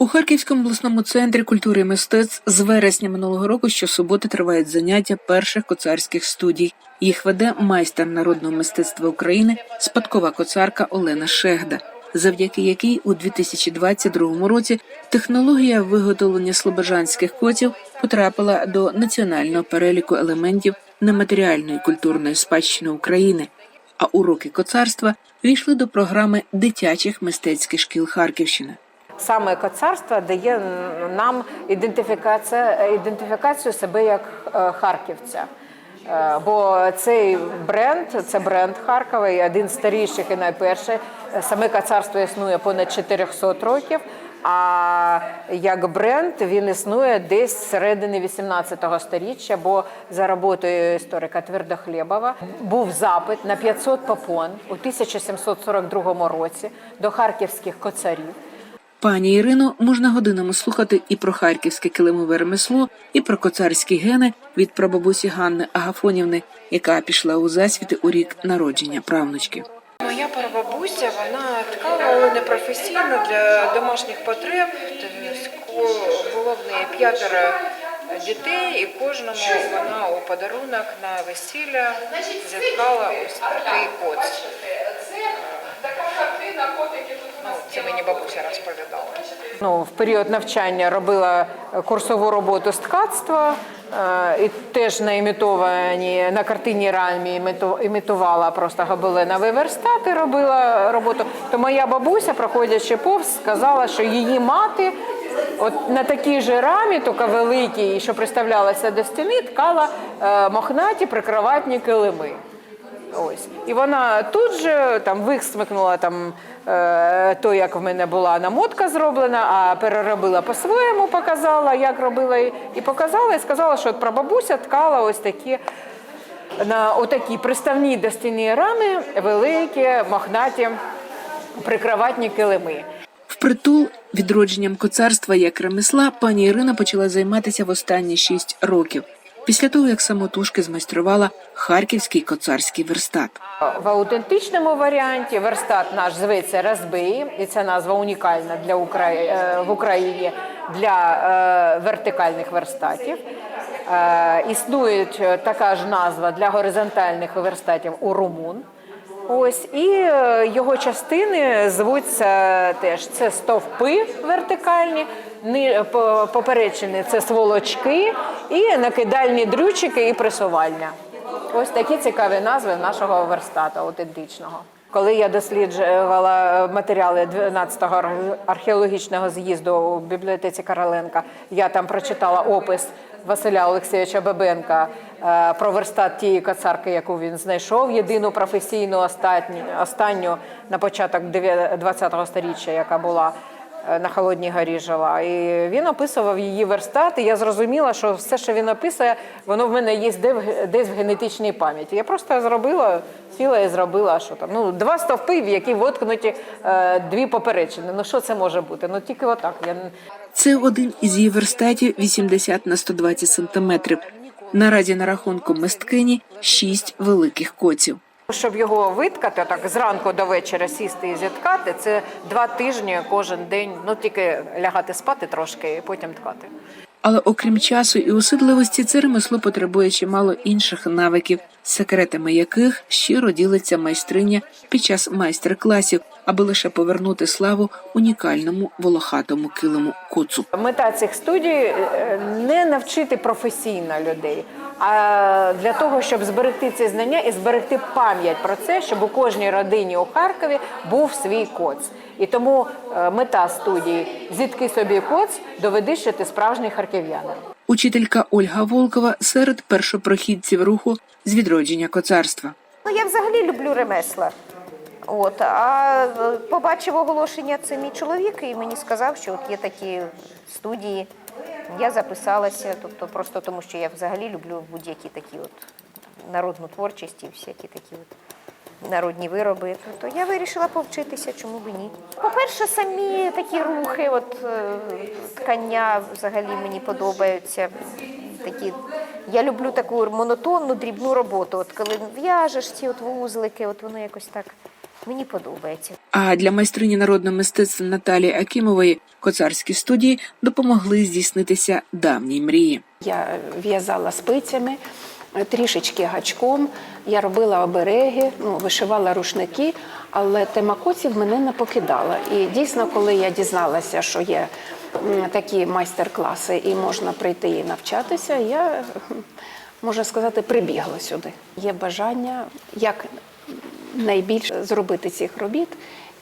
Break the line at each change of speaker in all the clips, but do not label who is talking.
У Харківському обласному центрі культури і мистецтв з вересня минулого року щосуботи тривають заняття перших коцарських студій. Їх веде майстер народного мистецтва України, спадкова коцарка Олена Шегда, завдяки якій у 2022 році технологія виготовлення слобожанських котів потрапила до національного переліку елементів нематеріальної культурної спадщини України. А уроки коцарства війшли до програми дитячих мистецьких шкіл Харківщини.
Саме коцарство дає нам ідентифікація, ідентифікацію себе як е, харківця. Е, Бо цей бренд це бренд Харкова, і один з старіших і найперший. Саме коцарство існує понад 400 років. А як бренд він існує десь середини 18 століття, бо за роботою історика Твердохлєбова був запит на 500 попон у 1742 році до харківських коцарів.
Пані Ірино можна годинами слухати і про харківське килимове ремесло, і про коцарські гени від прабабусі Ганни Агафонівни, яка пішла у засвіти у рік народження правнучки.
Моя прабабуся, вона ткала, але не професійно для домашніх потреб. Було в неї п'ятеро дітей, і кожному вона у подарунок на весілля зіткала ось такий коц. Це мені бабуся розповідала.
Ну, в період навчання робила курсову роботу з ткацтва е, і теж на імітовані на картинній рамі імітувала просто гобеленові верстати, робила роботу. То моя бабуся, проходячи повз, сказала, що її мати от на такій же рамі, тільки великій, що приставлялася до стіни, ткала е, мохнаті прикроватні килими. Ось. І вона тут же там висмикнула там е, то, як в мене була намотка зроблена, а переробила по-своєму, показала, як робила і, показала, і сказала, що от прабабуся ткала ось такі на отакі приставні до стіни рами великі, мохнаті прикроватні килими.
Впритул відродженням коцарства як ремесла пані Ірина почала займатися в останні шість років. Після того, як самотужки змайструвала харківський коцарський верстат.
В аутентичному варіанті верстат наш зветься Розбий, і це назва унікальна для Украї... е, в Україні для е, вертикальних верстатів. Е, існує така ж назва для горизонтальних верстатів у румун. Ось і е, його частини звуться теж це стовпи вертикальні, ни- по- поперечини це сволочки, і накидальні дрючики і пресувальня. Ось такі цікаві назви нашого верстата аутентичного. Коли я досліджувала матеріали 12-го археологічного з'їзду у бібліотеці Короленка, я там прочитала опис Василя Олексійовича Бабенка е, про верстат тієї кацарки, яку він знайшов, єдину професійну останню, останню на початок 20-го сторіччя, яка була на Холодній горі жила. І він описував її верстат, і я зрозуміла, що все, що він описує, воно в мене є десь в генетичній пам'яті. Я просто зробила, сіла і зробила, що там. Ну, два стовпи, в які воткнуті е, дві поперечини. Ну що це може бути? Ну тільки отак. Я...
Це один із її верстатів 80 на 120 сантиметрів. Наразі на рахунку мисткині шість великих коців.
Щоб його виткати, так зранку до вечора сісти і зіткати, це два тижні кожен день. Ну тільки лягати спати трошки і потім ткати.
Але окрім часу і усидливості, це ремесло потребує чимало інших навиків, секретами яких щиро ділиться майстриня під час майстер-класів, аби лише повернути славу унікальному волохатому килиму коцу.
Мета цих студій е, не навчити професійно людей, а для того, щоб зберегти ці знання і зберегти пам'ять про це, щоб у кожній родині у Харкові був свій коц. І тому е, мета студії зітки собі коц, доведи, що ти справжній харків'янин.
Учителька Ольга Волкова серед першопрохідців руху з відродження коцарства.
Ну, я взагалі люблю ремесла. От, а побачив оголошення, це мій чоловік, і мені сказав, що от є такі студії. Я записалася, тобто просто тому, що я взагалі люблю будь-які такі от народну творчість і всякі такі от народні вироби. То я вирішила повчитися, чому б ні. По-перше, самі такі рухи, от е, ткання взагалі мені подобаються. Такі, я люблю таку монотонну дрібну роботу. От коли в'яжеш ці от вузлики, от воно якось так Мені подобається.
А для майстрині народного мистецтва Наталії Акімової коцарські студії допомогли здійснитися давній мрії.
Я в'язала спицями, трішечки гачком. Я робила обереги, ну, вишивала рушники, але тема коців мене не покидала. І дійсно, коли я дізналася, що є такі майстер-класи і можна прийти і навчатися, я можна сказати, прибігла сюди. Є бажання як найбільше зробити цих робіт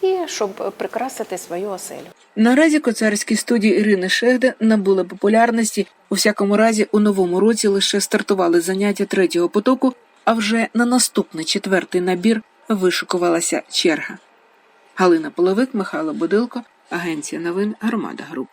і щоб прикрасити свою оселю.
Наразі коцарські студії Ірини Шегде набули популярності. У всякому разі, у новому році лише стартували заняття третього потоку, а вже на наступний четвертий набір вишикувалася черга. Галина Половик, Михайло Будилко, Агенція новин Громада Груп.